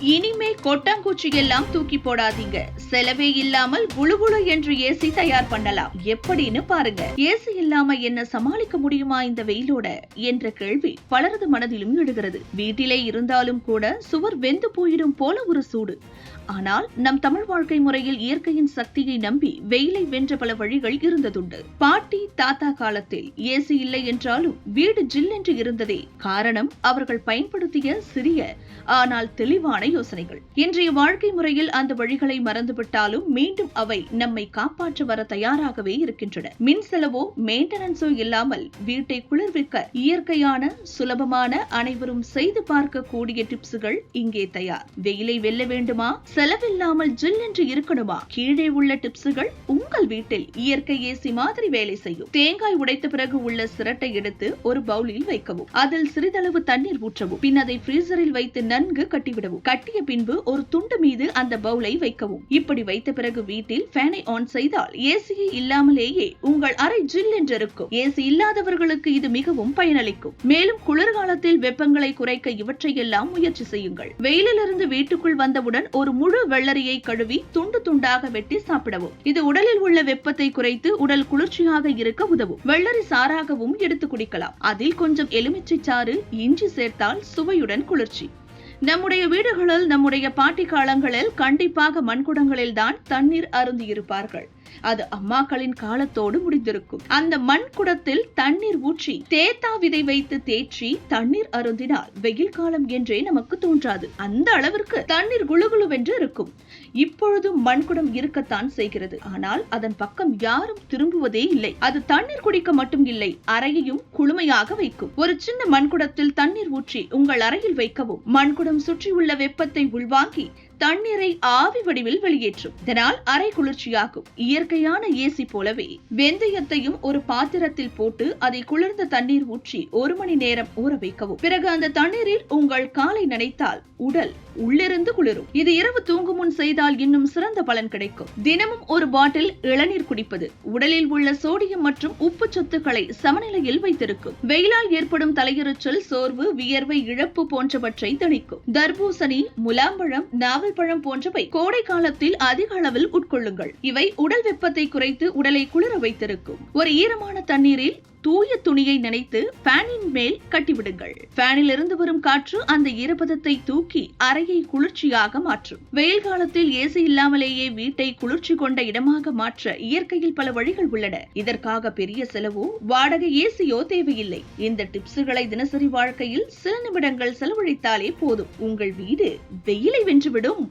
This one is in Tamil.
இனிமே கொட்டாங்குச்சி எல்லாம் தூக்கி போடாதீங்க. செலவே இல்லாமல் குளுகுளு என்று ஏசி தயார் பண்ணலாம். எப்படின்னு பாருங்க. ஏசி இல்லாம என்ன சமாளிக்க முடியுமா இந்த வெயிலோட? என்ற கேள்வி பலரது மனதிலும் எழுகிறது. வீட்டிலே இருந்தாலும் கூட சுவர் வெந்து போயிடும் போல ஒரு சூடு. ஆனால் நம் தமிழ் வாழ்க்கை முறையில் இயற்கையின் சக்தியை நம்பி வெயிலை வென்ற பல வழிகள் இருந்ததுண்டு. பாட்டி தாத்தா காலத்தில் ஏசி இல்லை என்றாலும் வீடு ஜில்லென்று இருந்ததே காரணம் அவர்கள் பயன்படுத்திய சிறிய ஆனால் தெளிவான யோசனைகள். இன்றைய வாழ்க்கை முறையில் அந்த வழிகளை மறந்துவிட்டாலும் மீண்டும் அவை நம்மை காப்பாற்ற வர தயாராகவே இருக்கின்றன. மின் செலவோ மெயின்டெனன்ஸோ இல்லாமல் வீட்டை குளிர்விக்க இயற்கையான சுலபமான அனைவரும் செய்து பார்க்க கூடிய டிப்ஸுகள் இங்கே தயார். வெயிலை வெல்ல வேண்டுமா? செலவில்லாமல் ஜில் என்று இருக்கணுமா? கீழே உள்ள டிப்ஸுகள் உங்கள் வீட்டில் இயற்கை ஏசி மாதிரி வேலை செய்யும். தேங்காய் உடைத்த பிறகு உள்ள சிரட்டை எடுத்து ஒரு பவுலில் வைக்கவும். அதில் சிறிதளவு தண்ணீர் ஊற்றவும். பின் அதை ஃப்ரீசரில் வைத்து நன்கு கட்டிவிடவும். கட்டிய பின்பு ஒரு துண்டு மீது அந்த பவுலை வைக்கவும். இப்படி வைத்த பிறகு வீட்டில் ஃபேனை ஆன் செய்தால் ஏசியை இல்லாமலேயே உங்கள் அறை ஜில் என்று இருக்கும் ஏசி இல்லாதவர்களுக்கு இது மிகவும் பயனளிக்கும். மேலும் குளிர்காலத்தில் வெப்பங்களை குறைக்க இவற்றையெல்லாம் முயற்சி செய்யுங்கள். வெயிலிலிருந்து வீட்டுக்குள் வந்தவுடன் ஒரு முழு வெள்ளரியை கழுவி துண்டு துண்டாக வெட்டி சாப்பிடவும். இது உடலில் உள்ள வெப்பத்தை குறைத்து உடல் குளிர்ச்சியாக இருக்க உதவும். வெள்ளரி சாராகவும் எடுத்து குடிக்கலாம். அதில் கொஞ்சம் எலுமிச்சை சாறு இஞ்சி சேர்த்தால் சுவையுடன் குளிர்ச்சி. நம்முடைய வீடுகளில் நம்முடைய பாட்டி காலங்களில் கண்டிப்பாக மண்குடங்களில் தான் தண்ணீர் அருந்தியிருப்பார்கள். அது அம்மாக்களின் காலத்தோடு முடிந்திருக்கும். அந்த மண் குடத்தில் தண்ணீர் ஊற்றி தேத்தா விதை வைத்து தேற்றி தண்ணீர் அருந்தினால் வெயில் காலம் என்றே நமக்கு தோன்றாது. அந்த அளவிற்கு தண்ணீர் குழுகுழுவென்று இருக்கும். இப்பொழுதும் மண்குடம் இருக்கத்தான் செய்கிறது. ஆனால் அதன் பக்கம் யாரும் திரும்புவதே இல்லை. அது தண்ணீர் குடிக்க மட்டும் இல்லை அறையையும் குளுமையாக வைக்கும். ஒரு சின்ன மண்குடத்தில் தண்ணீர் ஊற்றி உங்கள் அறையில் வைக்கவும். மண்குடம் சுற்றியுள்ள வெப்பத்தை உள்வாங்கி தண்ணீரை ஆவி வடிவில் வெளியேற்றும். இதனால் அரை குளிர்ச்சியாகும். இயற்கையான ஏசி போலவே வெந்தயத்தையும் ஒரு பாத்திரத்தில் போட்டு அதை குளிர்ந்த தண்ணீர் ஊற்றி ஒரு மணி நேரம் ஊற வைக்கவும். பிறகு அந்த தண்ணீரில் உங்கள் காலை நினைத்தால் உடல் உள்ளிருந்து குளிரும். இது இரவு தூங்கும் முன் செய்தால் இன்னும் சிறந்த பலன் கிடைக்கும். தினமும் ஒரு பாட்டில் இளநீர் குடிப்பது உடலில் உள்ள சோடியம் மற்றும் உப்பு சத்துக்களை சமநிலையில் வைத்திருக்கும். வெயிலால் ஏற்படும் தலையெறிச்சல் சோர்வு வியர்வை இழப்பு போன்றவற்றை தணிக்கும். தர்பூசணி முலாம்பழம் நாவல் பழம் போன்றவை கோடை காலத்தில் அதிக அளவில் உட்கொள்ளுங்கள். இவை உடல் வெப்பத்தை குறைத்து உடலை குளிர வைத்திருக்கும். ஒரு ஈரமான தண்ணீரில் தூய துணியை நினைத்து ஃபேனின் மேல் கட்டிவிடுங்கள். ஃபேனில் இருந்து வரும் காற்று அந்த ஈரப்பதத்தை தூக்கி அறையை குளிர்ச்சியாக மாற்றும். வெயில் காலத்தில் ஏசி இல்லாமலேயே வீட்டை குளிர்ச்சி கொண்ட இடமாக மாற்ற இயற்கையில் பல வழிகள் உள்ளன. இதற்காக பெரிய செலவோ வாடகை ஏசியோ தேவையில்லை. இந்த டிப்ஸுகளை தினசரி வாழ்க்கையில் சில நிமிடங்கள் செலவழித்தாலே போதும். உங்கள் வீடு வெயிலை வென்றுவிடும்.